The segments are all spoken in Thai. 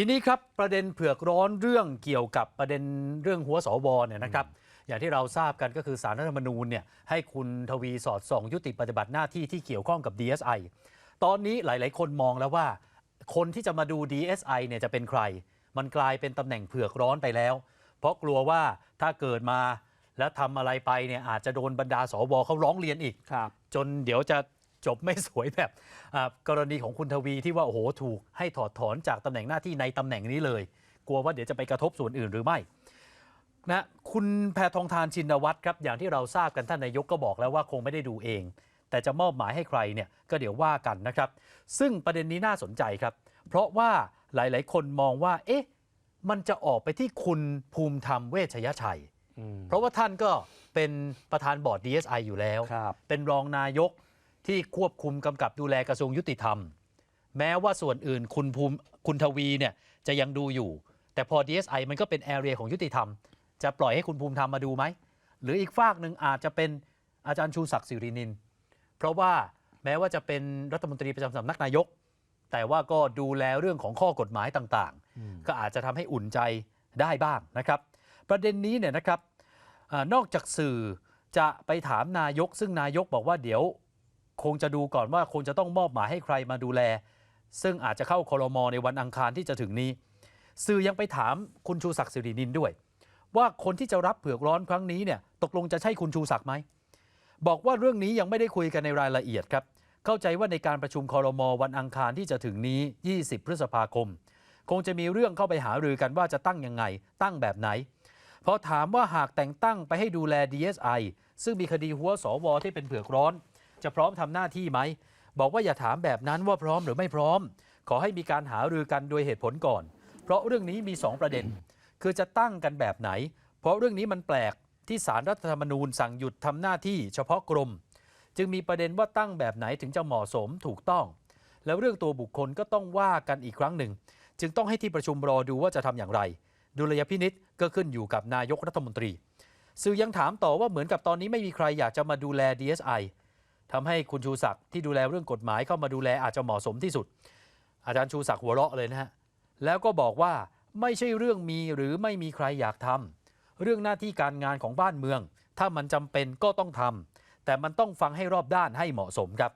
ทีนี้ครับประเด็นเผือกร้อนเรื่องเกี่ยวกับประเด็นเรื่องหัวสวเนี่ยนะครับ อย่างที่เราทราบกันก็คือสารรัฐธรรมนูญเนี่ยให้คุณทวีสอดส่อง ยุติปฏิบัติหน้าที่ที่เกี่ยวข้องกับ DSI ตอนนี้หลาย ๆ คนมองแล้วว่า คนที่จะมาดู DSI เนี่ยจะเป็นใคร มันกลายเป็นตำแหน่งเผือกร้อนไปแล้ว เพราะกลัวว่าถ้าเกิดมาแล้วทำอะไรไปเนี่ยอาจจะโดนบรรดาสวเขาร้องเรียนอีกครับจนเดี๋ยวจะ จบไม่สวยแบบอ่ากรณีของคุณทวีที่ว่าโอ้โหถูกให้ถอดถอนจากตำแหน่งหน้าที่ในตำแหน่งนี้เลย กลัวว่าเดี๋ยวจะไปกระทบส่วนอื่นหรือไม่นะคุณแพทองทานชินวัตรครับอย่างที่เราทราบกันท่านนายกก็บอกแล้วว่าคงไม่ได้ดูเอง แต่จะมอบหมายให้ใครเนี่ยก็เดี๋ยวว่ากันนะครับ ซึ่งประเด็นนี้น่าสนใจครับ เพราะว่าหลาย ๆ คนมองว่า เอ๊ะมันจะออกไปที่คุณภูมิธรรมเวชยชัยอืมเพราะว่าท่านก็เป็นประธานบอร์ด DSI อยู่แล้วครับเป็นรองนายก ที่ควบคุมกำกับดูแลกระทรวงยุติธรรม แม้ว่าส่วนอื่นคุณภูมิคุณทวีเนี่ยจะยังดูอยู่ แต่พอ DSI มันก็เป็นแอเรียของยุติธรรม จะปล่อยให้คุณภูมิธรรมมาดูไหม หรืออีกฝากหนึ่งอาจจะเป็นอาจารย์ชูศักดิ์สิรินิน เพราะว่าแม้ว่าจะเป็นรัฐมนตรีประจำสำนักนายก แต่ว่าก็ดูแลเรื่องของข้อกฎหมายต่างๆ ก็อาจจะทำให้อุ่นใจได้บ้างนะครับ ประเด็นนี้เนี่ยนะครับอานอกจากสื่อจะไปถามนายก ซึ่งนายกบอกว่าเดี๋ยว คงจะดูก่อนว่าคงจะต้องมอบหมายให้ใครมาดูแล ซึ่งอาจจะเข้าคอรมอในวันอังคารที่จะถึงนี้ สื่อยังไปถามคุณชูศักดิ์สิรินินด้วย ว่าคนที่จะรับเผือกร้อนครั้งนี้เนี่ยตกลงจะใช่คุณชูศักดิ์ไหมบอกว่าเรื่องนี้ยังไม่ได้คุยกันในรายละเอียดครับ เข้าใจว่าในการประชุมคอรมอวันอังคารที่จะถึงนี้ 20 พฤษภาคม คงจะมีเรื่องเข้าไปหารือกันว่าจะตั้งยังไง ตั้งแบบไหนพอถามว่าหากแต่งตั้งไปให้ดูแล DSI ซึ่งมีคดีหัวสวที่เป็นเผือกร้อน จะพร้อมทำหน้าที่ไหม บอกว่าอย่าถามแบบนั้นว่าพร้อมหรือไม่พร้อม ขอให้มีการหารือกันโดยเหตุผลก่อน เพราะเรื่องนี้มี 2 ประเด็น คือจะตั้งกันแบบไหน เพราะเรื่องนี้มันแปลกที่สารรัฐธรรมนูญสั่งหยุดทำหน้าที่เฉพาะกรม จึงมีประเด็นว่าตั้งแบบไหนถึงจะเหมาะสมถูกต้อง แล้วเรื่องตัวบุคคลก็ต้องว่ากันอีกครั้งหนึ่ง จึงต้องให้ที่ประชุมรอดูว่าจะทำอย่างไร ดุลยพินิษก็ขึ้นอยู่กับนายกรัฐมนตรีสื่อยังถามต่อว่าเหมือนกับตอนนี้ไม่มีใครอยากจะมาดูแล DSI ทำให้คุณชูศักดิ์ที่ดูแลเรื่องกฎหมายเข้ามาดูแลอาจจะเหมาะสมที่สุด อาจารย์ชูศักดิ์หัวเราะเลยนะฮะแล้วก็บอกว่าไม่ใช่เรื่องมีหรือไม่มีใครอยากทำเรื่องหน้าที่การงานของบ้านเมือง ถ้ามันจำเป็นก็ต้องทำแต่มันต้องฟังให้รอบด้านให้เหมาะสมครับ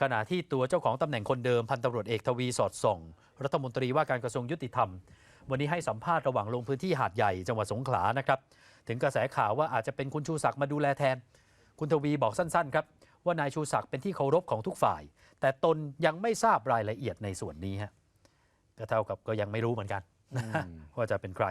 ขณะที่ตัวเจ้าของตำแหน่งคนเดิมพันตำรวจเอกทวีสอดส่อง รัฐมนตรีว่าการกระทรวงยุติธรรม วันนี้ให้สัมภาษณ์ระหว่างลงพื้นที่หาดใหญ่จังหวัดสงขลานะครับ ถึงกระแสข่าวว่าอาจจะเป็นคุณชูศักดิ์มาดูแลแทน คุณทวีบอกสั้นๆ ครับ ว่านายชูศักดิ์เป็นที่เคารพของทุกฝ่าย แต่ตนยังไม่ทราบรายละเอียดในส่วนนี้ฮะก็เท่ากับก็ยังไม่รู้เหมือนกันอืมว่าจะเป็นใคร